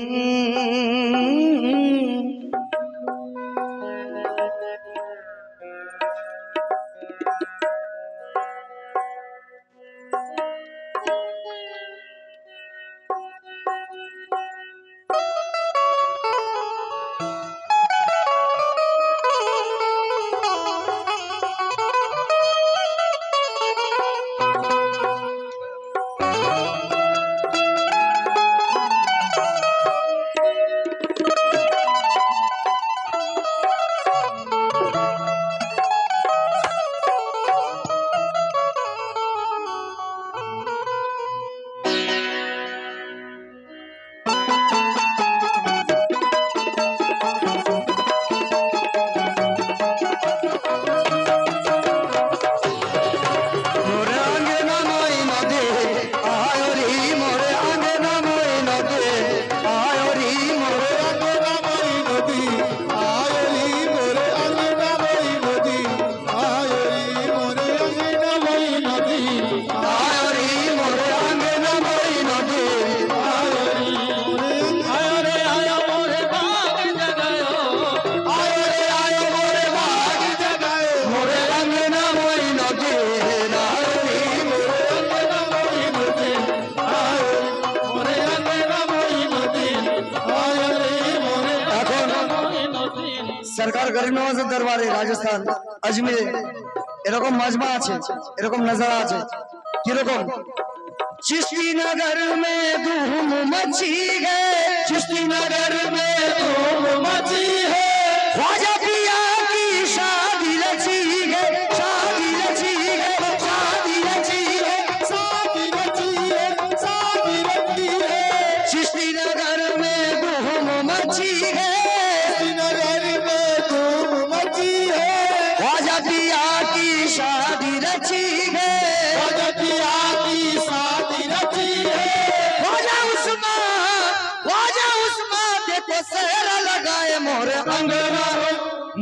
Mm-hmm. Rajasthan আজমিরে এরকম মাজমা আছে, এরকম নজারা আছে। কীরকম? চিস্তি নগর মে ধুম মচি গে চিস্তি নগর মে ধুম মচি হে। খাজা পিয়া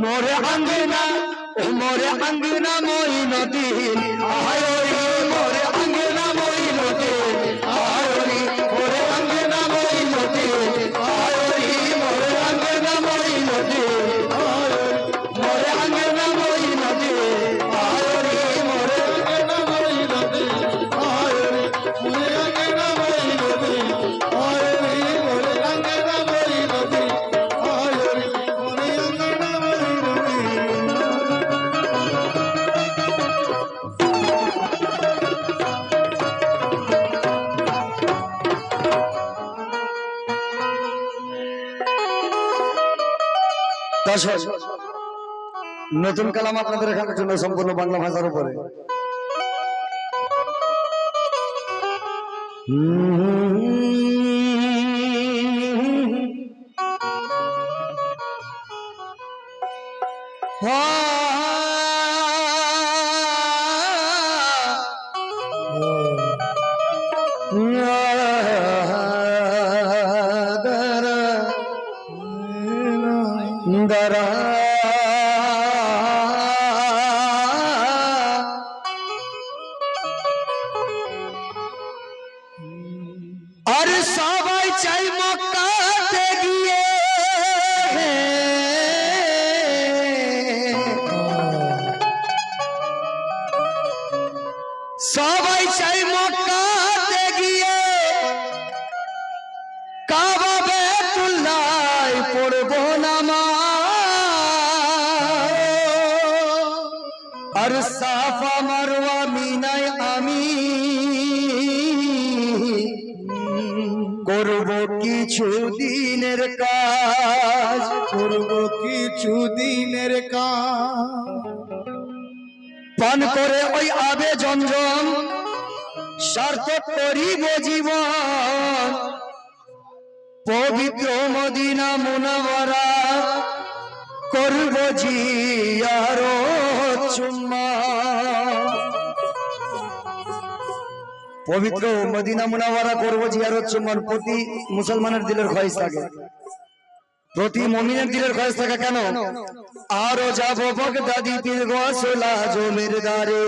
মোরে আঙ্গনা মোরে আঙ্গনা মই নদী। আহায় নতুন কালাম আপনাদের এখানে জন্য সম্পূর্ণ বাংলা ভাষার উপরে। দরা সাফা মারওয়া মিনায় আমি। করব কিছু দিনের কাজ, করব কিছু দিনের কাজ। পান করে ওই আবে জমজম সার্থক করিব জীবন। পবিত্র মদিনা মুনাওয়ারা, করব জিয়ার চুম্মা পবিত্র মদিনা মুনাওয়ারা করব জিয়ারত চুম্বন প্রতি মুসলমানের দিলের খয়েস থাকে। প্রতি মমিনের দিলের খয়েস থাকে কেন? আরও যাব বগদাদি পীর গোসলা জমির দারে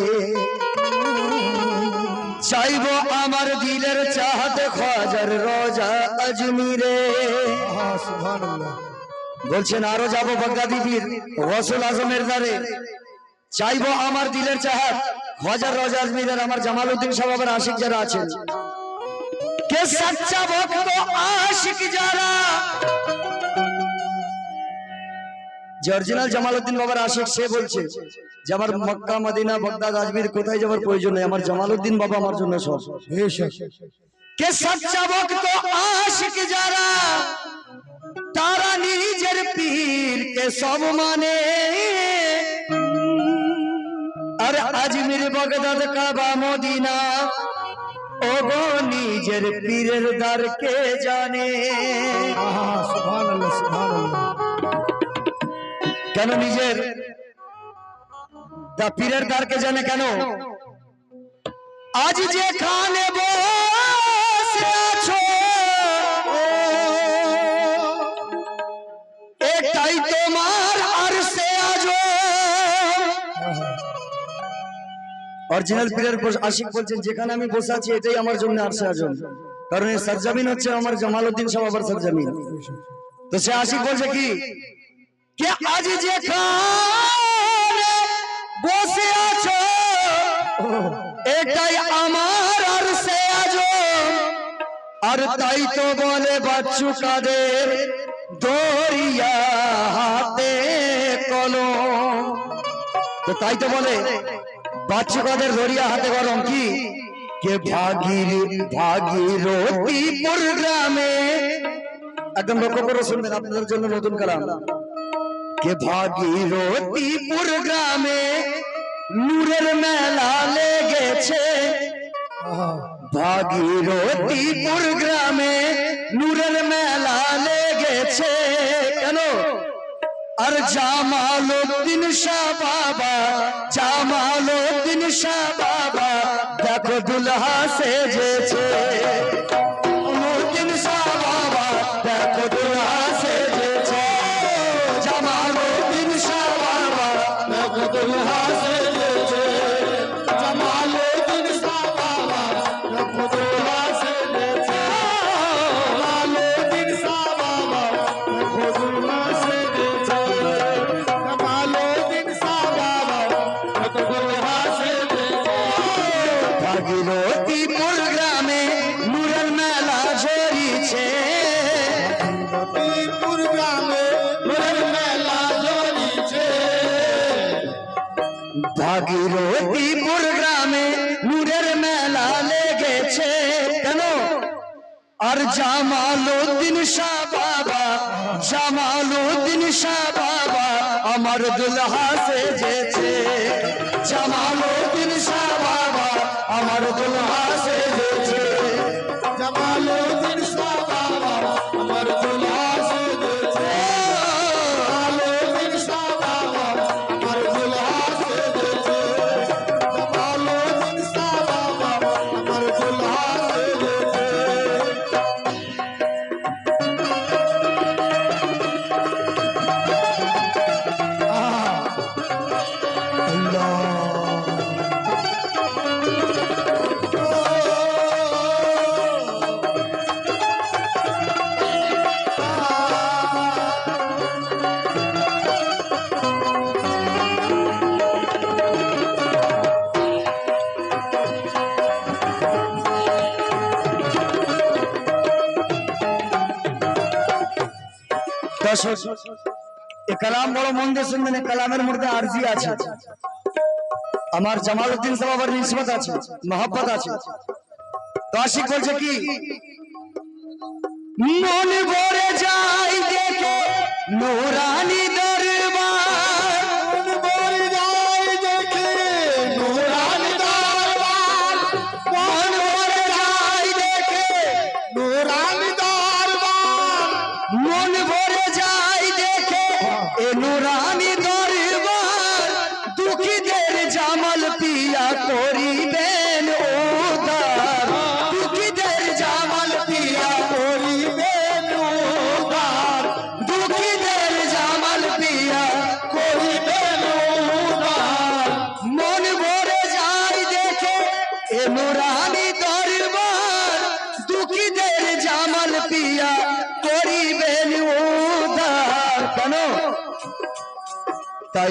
চাইব আমার দিলের চাহতে খাজার রোজা আজমিরে। বলছেন আরও যাব বাগদাদি পীর রসুল আজমের দ্বারে চাইব আমার দিলের চাহাত হাজার রোজা আজমিরের আমার জামালউদ্দিন সাহেবের আশিক যারা আছেন। কে সচ্চা ভক্ত আশিক যারা? যে অরিজিনাল জামালউদ্দিন বাবার আশিক সে বলছে যে আমার মক্কা মদিনা বাগদাদ আজমির কোথায় যাবার প্রয়োজন নেই? আমার জামালউদ্দিন বাবা আমার জন্য সব। কে সচ্চা ভক্ত আশিক যারা? তারা নিজের পীরকে সব মানে। আর আজমির বগদাদ কাবা মদিনা। ও গো নিজের পীরের দ্বার কে জানে? কেন নিজের দা পীরের দ্বারকে জানে কেন? আজ যেখানে বসে আছো, এটাই তোমার অরিজিনাল পীরের আশিক বলছেন যেখানে আমি বসে আছি, এটাই আমার জন্য আর সে আজম। কারণ এই সরজামিন হচ্ছে আমার জামালউদ্দিন সাহেব আবার সরজামিন তো সে আশিক বলছে কি? কে আজ বসে আছো, এটাই আমার আর সে আজো আর তাই তো বলে, বাচ্চু কাদের দরিয়া হাতে কলম। তো তাই তো বলে। বাচ্চু কাদের দরিয়া হাতে কলম কি? কে ভাগির ভাগীরথীপুর গ্রামে? একদম লক্ষ্য করে শুনবেন আপনাদের জন্য নতুন কালাম। কে গ্রামে নূরের মেলা লেগেছে? ভাগীরথীপুর গ্রামে নূরের মেলা লেগেছে। কেন? আর জামালউদ্দিন শাহ বাবা জামালউদ্দিন শাহ বাবা দেখো দুলহা বাবা জামালউদ্দিন শাহ বাবা আমার দুলহা সেজেছে মন আমার জামালউদ্দিন সাহেবের নিসবত আছে, মহব্বত আছে। তো আশিক বলছে কি? মন ভরে যায় দেখে নুরানি জামাল পিয়া করিবেন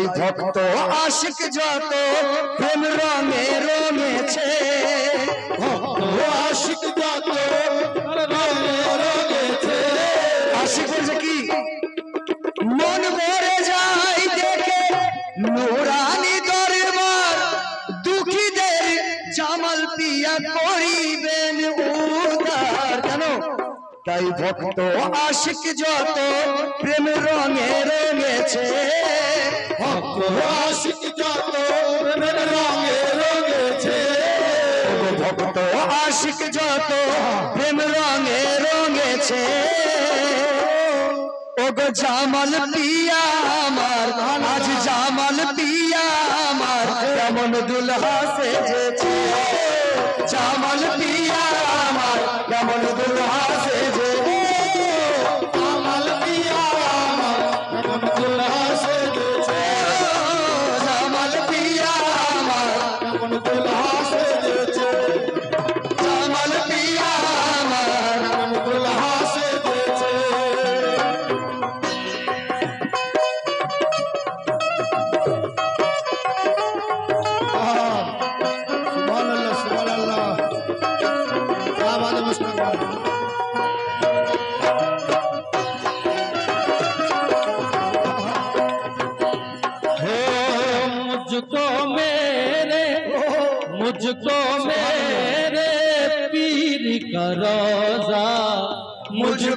তাই ভক্ত, আশিক যত প্রেম রঙে রঙেছে আশিক যত রঙে রঙেছে। আশিক বলছে কি? মন ভরে যায় দেখে নুরানি দরবার, দুঃখীদের জামাল পিয়া করিবেন উদার। কেন? তাই ভক্ত আশিক যত প্রেম রঙে রঙেছে আশিক যত রঙে ভক্ত আশিক যত প্রেম রঙে রঙেছে ওগো জামাল পিয়া আমার, আজ জামাল পিয়া আমার, কেমন দুলহা সেজেছে। জামাল পিয়া আমার, কেমন দুলহা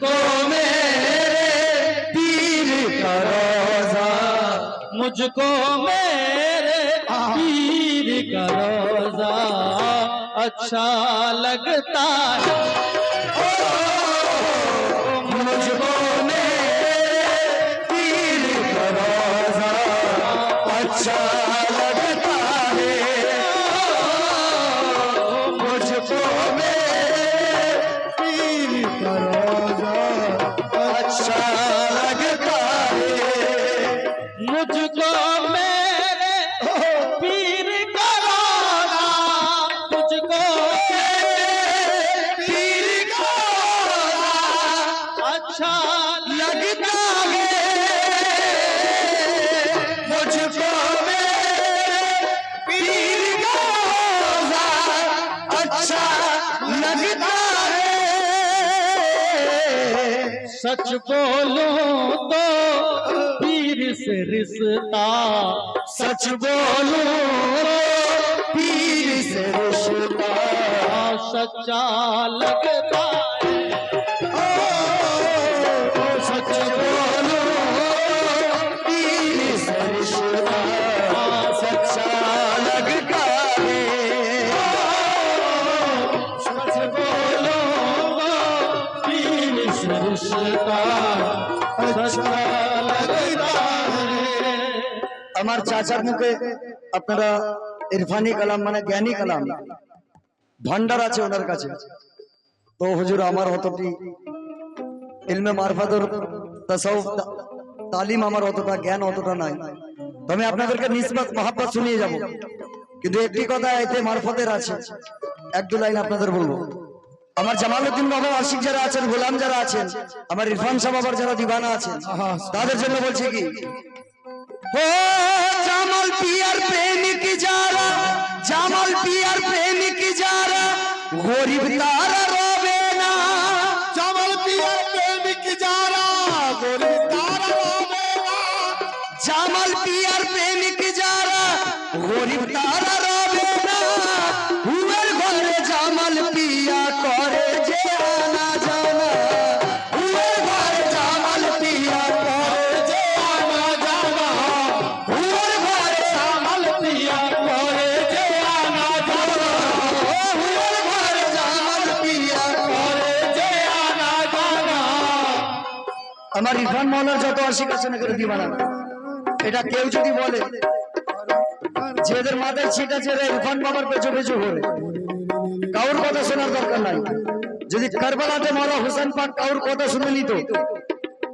تو میرے پیر کا روزہ، مجھ کو میرے پیر کا روزہ اچھا لگتا ہے۔ مجھ کو رشتہ سچ بولو پیر سے رشتہ سچا لگتا ہے۔ سچ بولو আমার চাচার মুখে আপনারা ইরফানি কালাম মানে জ্ঞানী কালাম ভান্ডার আছে ওনার কাছে। তো হুজুর, আমার অতটি ইলমে মারফাতর তাসাউফ, তালিম আমার অতটা জ্ঞান অতটা নাই। তো আমি আপনাদেরকে নিসবত মহাব্বত শুনিয়ে যাব। কিন্তু একটি কথা এতে মারফতের আছে। এক দু লাইন আপনাদের বলব। আমার জামালউদ্দিন বাবা আশিক যারা আছেন, গোলাম যারা আছেন, আমার ইরফান সাহেব আবার যারা দিবানা আছেন, তাদের জন্য বলছি কি ও জামাল পিয়ার প্রেমিক যারা, জামাল পিয়ার প্রেমিক যারা, গরিব তারা রবে না। জামাল পিয়ার প্রেমিক যারা, গরিব তারা রবে না। জামাল পিয়ার প্রেমিক যারা, গরিব তারা আমার ইরফান মাওলার যত আশিক আছে না করে দিবানা এটা কেউ যদি বলে যে এদের মাথায় ছিট এরা ইরফান বাবার পেছু পেছু ঘোরে। কাউর কথা শোনার দরকার নাই। যদি কারবালাতে মারা হোসেন পাক কাউর কথা শুনে নিত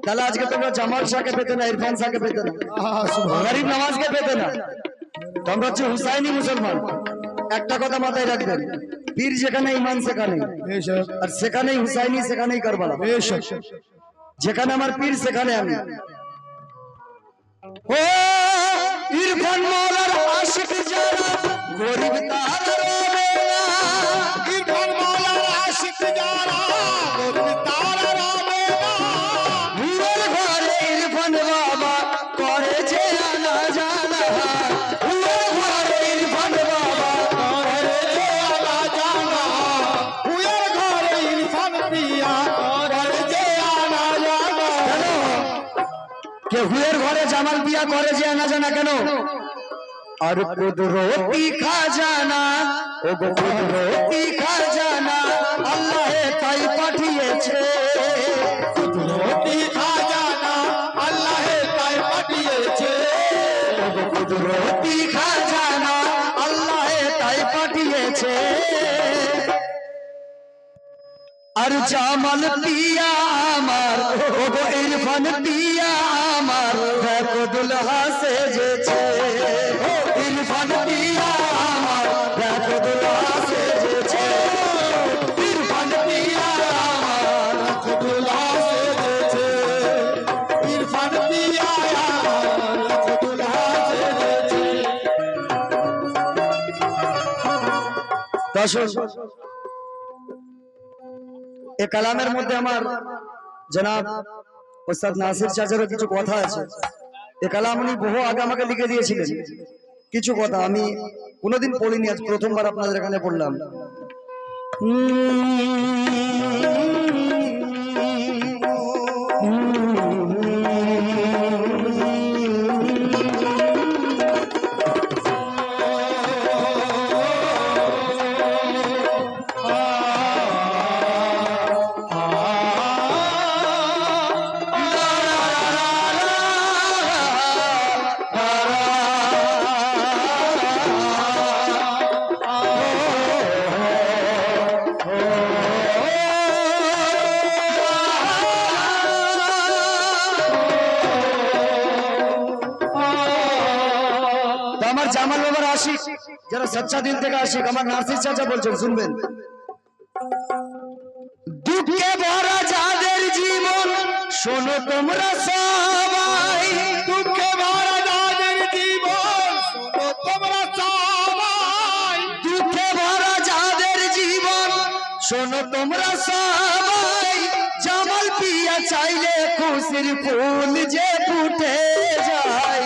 তাহলে আজকে তোমরা জামাল শাহকে পেতে না ইরফান শাহকে পেতে না গরিব নামাজকে পেতে না। তোমরা হচ্ছে হুসাইনি মুসলমান। একটা কথা মাথায় রাখবেন পীর যেখানে ইমান সেখানে আর সেখানেই হুসাইনি সেখানেই কারবালা। যেখানে আমার পীর সেখানে আমি। ও ইরফান মাওলার আশিক যারা গরিব তারা ঘরে বিয়া করে যে আনা জানা কেন? আর কুদরতি খাজানা, ও গো কুদরতি খাজানা আল্লাহ তাই পাঠিয়েছে। কুদরতি খাজানা আল্লাহে তাই পাঠিয়েছে। ও গো কুদরতি খাজানা আল্লাহ তাই পাঠিয়েছে। আর জামাল পিয়া আমার, ও গো ইরফান পিয়া আমার দুলহা সেজেছে ও ইরফান পিয়া আমার দেখো দুলহা সেজেছে ইরফান পিয়া আমার রসদুল্লাহ সেজেছে ইরফান পিয়া রসদুল্লাহ সেজেছে দর্শক, এ কালামের মধ্যে আমার জনাব ওস্তাদ নাসির চাচারও কিছু কথা আছে। এ কালাম উনি বহু আগে আমাকে লিখে দিয়েছিলেন। কিছু কথা আমি কোনোদিন পড়িনি আজ প্রথমবার আপনাদের এখানে পড়লাম। সচ্চা থেকে আশিক আমার নার্সির চাচা বলছেন, শুনবেন। দুঃখে ভরা যাদের জীবন, শোনো তোমরা সবাই। দুঃখে ভরা যাদের জীবন তোমরা সবাই। দুঃখে ভরা যাদের জীবন, শোনো তোমরা সবাই। জামাল পিয়া চাইলে খুশির ফুল যে ফুটে যায়।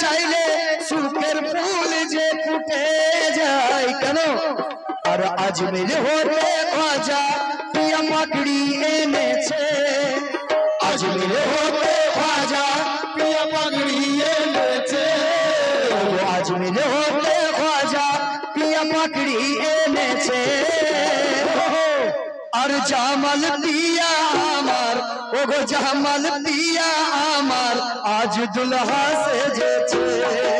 চাইলে সুখের ফুল যে ফুটে যায় কেন? আর আজমের হতে ভাজা পিয়া পাকড়ি এনেছে। আজমের হতে আর জামাল পিয়া আমার ও গো জামাল পিয়া আমার আজ দুলহা সেজেছে।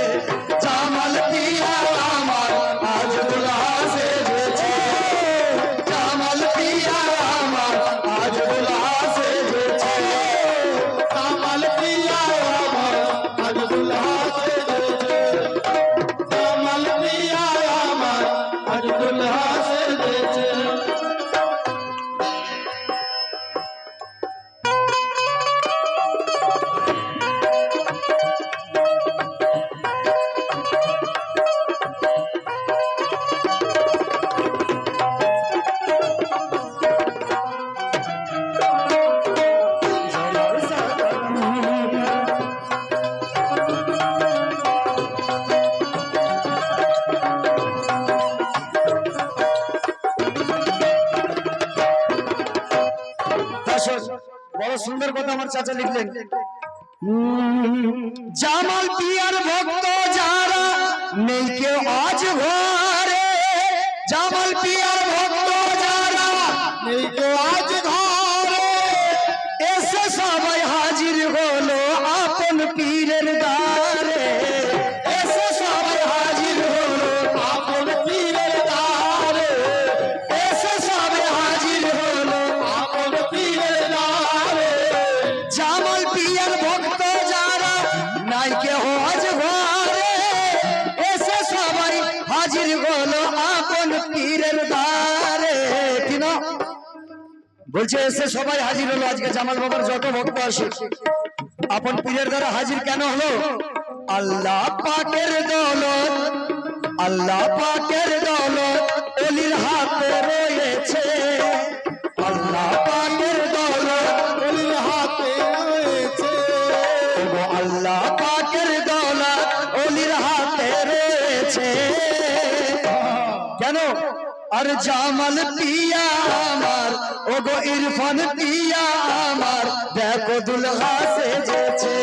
বলছে, এসে সবাই হাজির হলো, আজকে জামাল বাবার যত ভক্ত আসে। আপন পীরের দ্বারা হাজির কেন হলো? আল্লাহ পাকের দৌলত, আল্লাহ পাকের দৌলত, অলির হাতে রয়েছে। আর জামাল পিয়া আমার ওগো ইরফান পিয়া আমার দেখো দুলহা সেজেছে।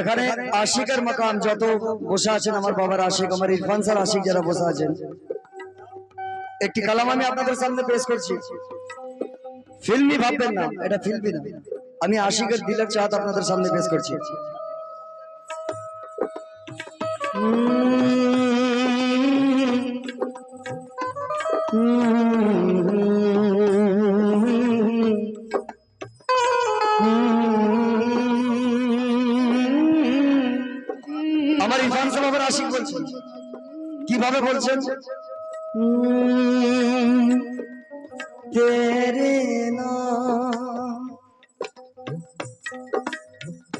এখানে আশিকের মাকাম যত বসে আছেন আমার বাবার আশিক আমার ইরফান স্যার আশিক যারা বসে আছেন। একটি কালাম আমি আপনাদের সামনে পেশ করছি। ফিল্মি ভাববেন না এটা ফিল্মি না। আমি আশিকের দিলের চাঁদ আপনাদের সামনে পেশ করছি। আমার বলছেন? কিভাবে বলছেন? তেরে নাম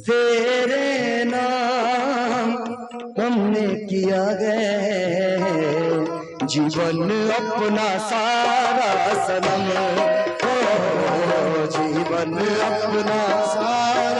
তেরে নাম ہم نے کیا گئے جیون اپنا سارا سنم جیون اپنا سارا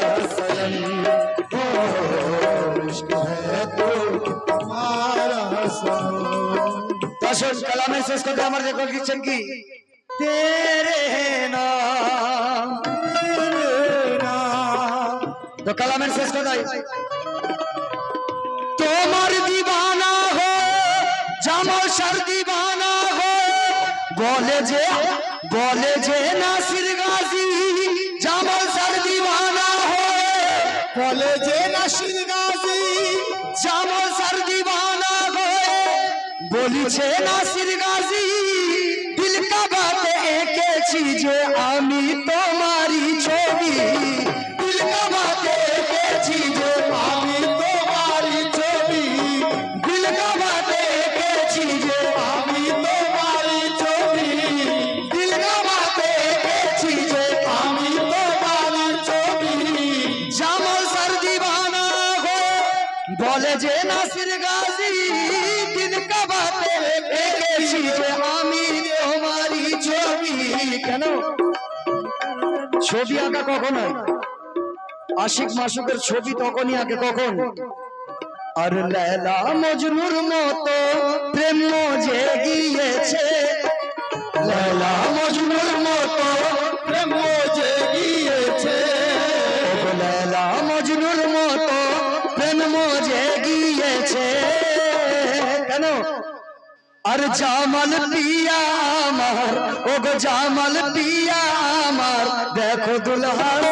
দর্শক কালামের শেষ কথা আমার রেকর্ড দিচ্ছেন কি তেরে নাম তো কালামের শেষ কথাই তোমার দিবানা হো জামাল সার দিবানা হো বলে যে বলে যে নাসির গাজী জামাল সার দিবানা হো বলে যে নাসির গাজী জামাল সার দিবানা হয়ে বলিছে নাসির গাজী দিল কাবাতে এঁকেছি যে আমি তোমারই ছবি আঁকা কখন হয় আশিক মাসুকের ছবি তখনই আঁকে কখন? আর লেলা মজনুর মতো প্রেম মজে গিয়েছে। লেলা মজনুর মতো প্রেম মজে গিয়েছে। লেলা মজনুর মতো প্রেম মজে গিয়েছে। কেন? আর জামাল পিয়া আমার ও গো জামাল পিয়া আমার দেখো দুলহা